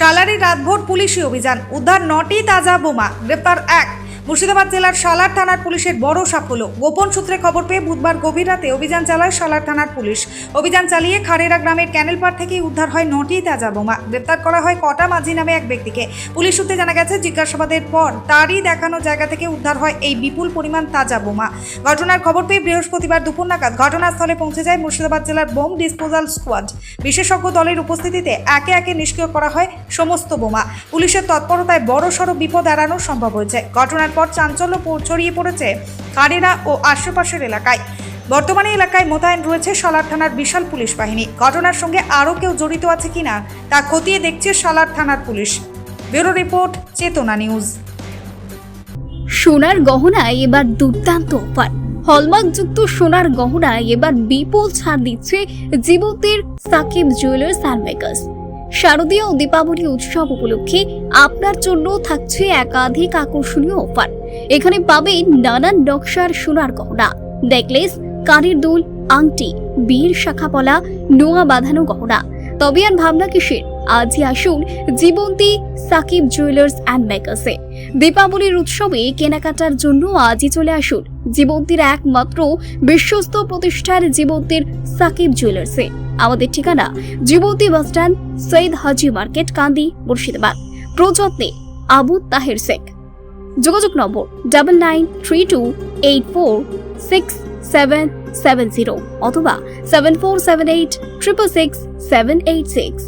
সালারে রাতভর পুলিশি অভিযান। উদ্ধার নটি তাজা বোমা গ্রেপ্তার এক। মুর্শিদাবাদ জেলার সালার থানার পুলিশের বড় সাফল্য। গোপন সূত্রে খবর পেয়ে বুধবার গভীর রাতে অভিযান চালায় সালার থানার পুলিশ। অভিযান চালিয়ে খারেরা গ্রামের ক্যানেল পাড় থেকে উদ্ধার হয় নটি তাজা বোমা। গ্রেপ্তার করা হয় কটা মাঝি নামে এক ব্যক্তিকে। পুলিশ সূত্রে জানা গেছে, জিজ্ঞাসাবাদের পর তারই দেখানো জায়গা থেকে উদ্ধার হয় এই বিপুল পরিমাণ তাজা বোমা। ঘটনার খবর পেয়ে বৃহস্পতিবার দুপুর নাগাদ ঘটনাস্থলে পৌঁছে যায় মুর্শিদাবাদ জেলার বোম ডিসপোজাল স্কোয়াড। বিশেষজ্ঞ দলের উপস্থিতিতে একে একে নিষ্ক্রিয় করা হয় সমস্ত বোমা। পুলিশের তৎপরতায় বড় সড় বিপদ এড়ানো সম্ভব হয়েছে। ঘটনার পর চাঞ্চল্য ছড়িয়ে পড়েছে কারেরা ও আশেপাশের এলাকায়। বর্তমানে এলাকায় মোতায়েন রয়েছে সালার থানার বিশাল পুলিশ বাহিনী। ঘটনার সঙ্গে আরও কেউ জড়িত আছে কিনা তা খতিয়ে দেখছে সালার থানার police. Bureau report, Chetana news. সোনার গহনায় এবার দুর্দান্ত অফার। হলমার্কযুক্ত সোনার গহনায় এবার বিপুল ছাড় দিচ্ছে জীবতের সাকিব জুয়েলার্স অ্যান্ড মেকার্স শারদীয় দীপাবলি উৎসব উপলক্ষে আপনার জন্য থাকছে একাধিক আকর্ষণীয় অফার। এখানে পাবেন নানান নকশার সোনার গহনা নেকলেস, কানের দুল, আংটি বীর শাখাপলা নোয়া বাঁধানো গহনা। তবে আর ভাবনা কিসের? আজই আসুন জীবন্তী সাকিব জুয়েলার্স অ্যান্ড মেকার্সে দীপাবলির উৎসবে কেনাকাটার জন্য আজই চলে আসুন জীবন্তীর একমাত্র বিশ্বস্ত প্রতিষ্ঠান জীবন্তীর সাকিব জুয়েলার্সে আমাদের ঠিকানা যুবতী bus stand Syed Haji market, Kandi, Murshidabad. প্রযত্নে Abu Taher Sheikh. যোগাযোগ number double nine three two eight four six seven seven zero অথবা seven four seven eight triple six seven eight six